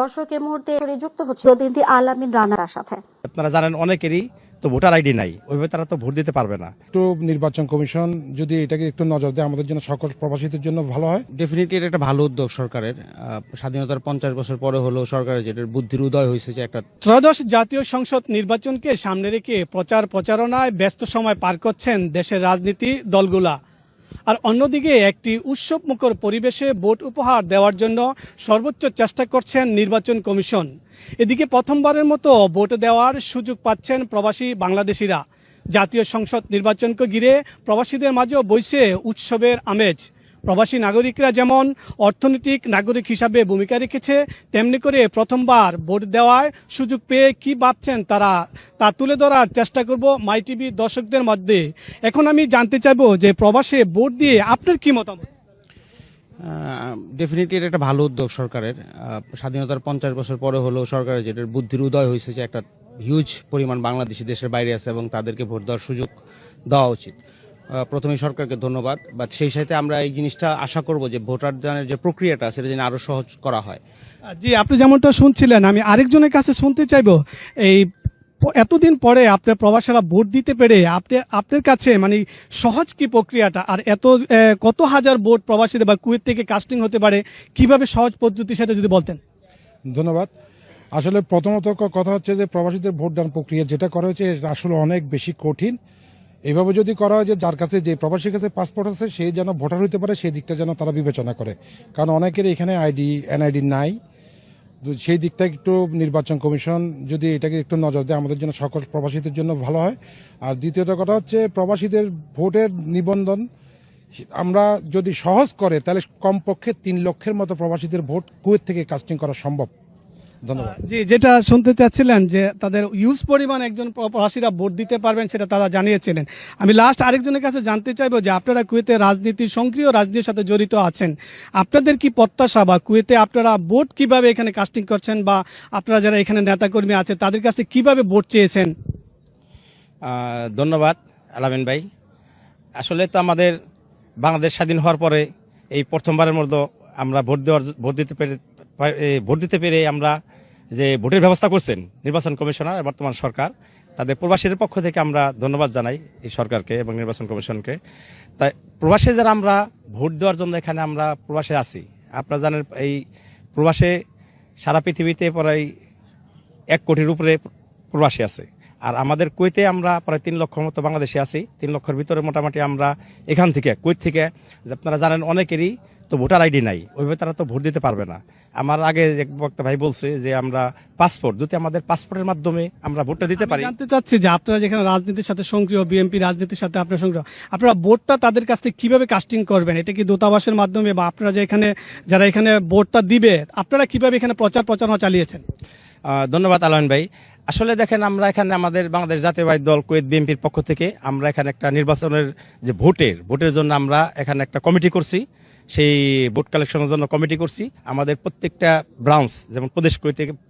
দর্শক এই মুহূর্তে যুক্ত হচ্ছে প্রতিনিধি আলামিন রানার সাথে। আপনারা জানেন অনেকেরই তো ভোটার আইডি নাই ওইভাবে তারা তো ভোট দিতে পারবে না। একটু নির্বাচন কমিশন যদি এটাকে একটু নজর দেয় আমাদের জন্য সকল প্রবাসীদের জন্য ভালো হয়? ডেফিনেটলি এটা একটা ভালো উদ্যোগ সরকারের। স্বাধীনতার পঞ্চাশ বছর পরে হলো সরকারের যেটার বুদ্ধির উদয় হয়েছে যে একটা ত্রয়োদশ জাতীয় সংসদ নির্বাচনকে সামনে রেখে প্রচার প্রচারণায় ব্যস্ত সময় পার করছেন দেশের রাজনীতি দলগুলা। আর অন্যদিকে একটি উৎসবমুখর পরিবেশে ভোট উপহার দেওয়ার জন্য সর্বোচ্চ চেষ্টা করছেন নির্বাচন কমিশন। এদিকে প্রথমবারের মতো ভোট দেওয়ার সুযোগ পাচ্ছেন প্রবাসী বাংলাদেশিরা। জাতীয় সংসদ নির্বাচনকে ঘিরে প্রবাসীদের মাঝেও বইছে উৎসবের আমেজ। প্রবাসী নাগরিকরা যেমন অর্থনৈতিক নাগরিক হিসাবে ভূমিকা রেখেছে, তেমনি করে প্রথমবার ভোট দেওয়ার সুযোগ পেয়ে কি ভাবছেন তারা, তা তুলে ধরার চেষ্টা করব মাই টিভি দর্শকদের মধ্যে। এখন আমি জানতে চাইব যে প্রবাসে ভোট দিয়ে আপনার কি মতামত? ডেফিনেটলি এটা একটা ভালো উদ্যোগ সরকারের। স্বাধীনতার পঞ্চাশ বছর পরে হলো সরকারের যেটার বুদ্ধির উদয় হয়েছে যে একটা হিউজ পরিমাণ বাংলাদেশি দেশের বাইরে আছে এবং তাদেরকে ভোট দেওয়ার সুযোগ দেওয়া উচিত। প্রথমে সরকারকে ধন্যবাদ। বা সেই সাথে আমরা এই জিনিসটা আশা করব যে ভোটার দানের যে প্রক্রিয়াটা সেটা যেন আরও সহজ করা হয়। জি আপনি যেমনটা শুনছিলেন আমি আরেকজনের কাছে শুনতে চাইব। এই এতদিন পরে আপনার প্রবাসীরা ভোট দিতে পেরে আপনি আপনার কাছে মানে সহজ কি প্রক্রিয়াটা? আর এত কত হাজার ভোট প্রবাসীদের বা কুয়েত থেকে কাস্টিং হতে পারে? কীভাবে সহজ পদ্ধতি সেটা যদি বলতেন? ধন্যবাদ। আসলে প্রথমত কথা হচ্ছে যে প্রবাসীদের ভোটদান প্রক্রিয়া যেটা করা হয়েছে আসলে অনেক বেশি কঠিন। এভাবে যদি করা হয় যে যার কাছে যে প্রবাসীর কাছে পাসপোর্ট আছে, সে যেন ভোটার হতে পারে, সেই দিকটা যেন তারা বিবেচনা করে। কারণ অনেকের এখানে আইডি এনআইডি নাই। সেই দিকটা একটু নির্বাচন কমিশন যদি এটাকে একটু নজর দেয়, আমাদের জন্য সকল প্রবাসীদের জন্য ভালো হয়। আর দ্বিতীয়ত কথা হচ্ছে, প্রবাসীদের ভোটের নিবন্ধন, আমরা যদি সহজ করে, তাহলে কমপক্ষে তিন লক্ষের মতো প্রবাসীদের ভোট কুয়েত থেকে কাস্টিং করা সম্ভব। ধন্যবাদ। জি যেটা শুনতে চাচ্ছিলেন যে তাদের ইউজ পরিমাণ একজন প্রবাসীরা ভোট দিতে পারবেন সেটা তারা জানিয়েছিলেন। আমি লাস্ট আরেকজনের কাছে জানতে চাইব যে আপনারা কুয়েতে রাজনীতি সক্রিয় রাজনীতির সাথে জড়িত আছেন। আপনাদের কি প্রত্যাশা বা কুয়েতে আপনারা ভোট কীভাবে এখানে কাস্টিং করছেন বা আপনারা যারা এখানে নেতাকর্মী আছে তাদের কাছে কীভাবে ভোট চেয়েছেন? ধন্যবাদ আলামিন ভাই। আসলে তো আমাদের বাংলাদেশ স্বাধীন হওয়ার পরে এই প্রথমবারের মতো আমরা ভোট দেওয়ার, ভোট দিতে পেরে ভোট দিতে পেরে আমরা যে ভোটের ব্যবস্থা করছেন নির্বাচন কমিশনার বর্তমান সরকার, তাদের প্রবাসীদের পক্ষ থেকে আমরা ধন্যবাদ জানাই এই সরকারকে এবং নির্বাচন কমিশনকে। তাই প্রবাসে যারা আমরা ভোট দেওয়ার জন্য এখানে আমরা প্রবাসে আছি, আপনারা জানেন এই প্রবাসে সারা পৃথিবীতে প্রায় এক কোটির উপরে প্রবাসী আছে। আর আমাদের কুয়েতে আমরা প্রায় তিন লক্ষ মতো বাংলাদেশে আছি, তিন লক্ষের ভিতরে মোটামুটি আমরা এখান থেকে, কুয়েত থেকে, আপনারা জানেন অনেকেরই তো ভোটার আইডি নাই ওইভাবে তারা তো ভোট দিতে পারবে না। আমার আগে এক বক্তা ভাই বলছে যে আমরা পাসপোর্ট যদি আমাদের পাসপোর্টের মাধ্যমে আমরা ভোটটা দিতে পারি। জানতে চাচ্ছি যে আপনারা যেখানে রাজনীতির সাথে সক্রিয় বিএনপি রাজনীতির সাথে আপনার সক্রিয় আপনারা ভোটটা তাদের কাছ থেকে কীভাবে কাস্টিং করবেন? এটা কি দূতাবাসের মাধ্যমে বা আপনারা যে এখানে যারা এখানে ভোটটা দিবে আপনারা কীভাবে এখানে প্রচার প্রচারণা চালিয়েছেন? ধন্যবাদ আলহান ভাই। আসলে দেখেন আমরা এখানে আমাদের বাংলাদেশ জাতীয়বাদী দল কুয়েত বিএনপির পক্ষ থেকে আমরা এখানে একটা নির্বাচনের যে ভোটের ভোটের জন্য আমরা এখানে একটা কমিটি করছি। সেই ভোট কালেকশনের জন্য কমিটি করছি। আমাদের প্রত্যেকটা ব্রাঞ্চ যেমন প্রদেশ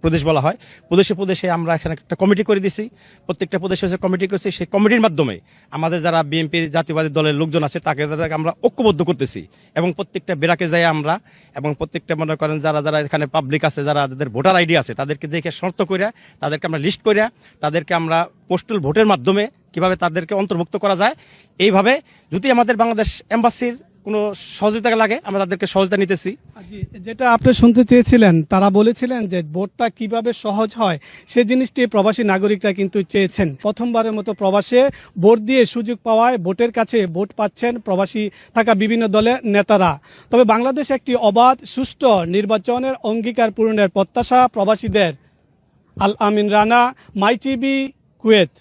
প্রদেশ বলা হয়, প্রদেশে প্রদেশে আমরা এখানে একটা কমিটি করে দিছি। প্রত্যেকটা প্রদেশে যে কমিটি করছি। সেই কমিটির মাধ্যমে আমাদের যারা বিএনপির জাতীয়বাদী দলের লোকজন আছে, তাকে তাদেরকে আমরা ঐক্যবদ্ধ করতেছি। এবং প্রত্যেকটা বেরাকে যাই আমরা, এবং প্রত্যেকটা মনে করেন যারা যারা এখানে পাবলিক আছে, যারা যাদের ভোটার আইডি আছে, তাদেরকে দেখে শর্ত করে তাদেরকে আমরা লিস্ট করে তাদেরকে আমরা পোস্টাল ভোটের মাধ্যমে কীভাবে তাদেরকে অন্তর্ভুক্ত করা যায়। এইভাবে যদি আমাদের বাংলাদেশ এম্বাসির কোনো সহযোগিতা লাগে? আমরা তাদেরকে সহযোগিতা নিতেছি। যেটা আপনি শুনতে চেয়েছিলেন, তারা বলেছিলেন যে ভোটটা কীভাবে সহজ হয়, সে জিনিসটি প্রবাসী নাগরিকরা কিন্তু চেয়েছেন। প্রথমবারের মতো প্রবাসে ভোট দিয়ে সুযোগ পাওয়ায় ভোটের কাছে ভোট পাচ্ছেন প্রবাসী থাকা বিভিন্ন দলের নেতারা। তবে বাংলাদেশ একটি অবাধ, সুষ্ঠু নির্বাচনের অঙ্গীকার পূরণের প্রত্যাশা প্রবাসীদের। Al Amin Rana, my TV, Kuwait.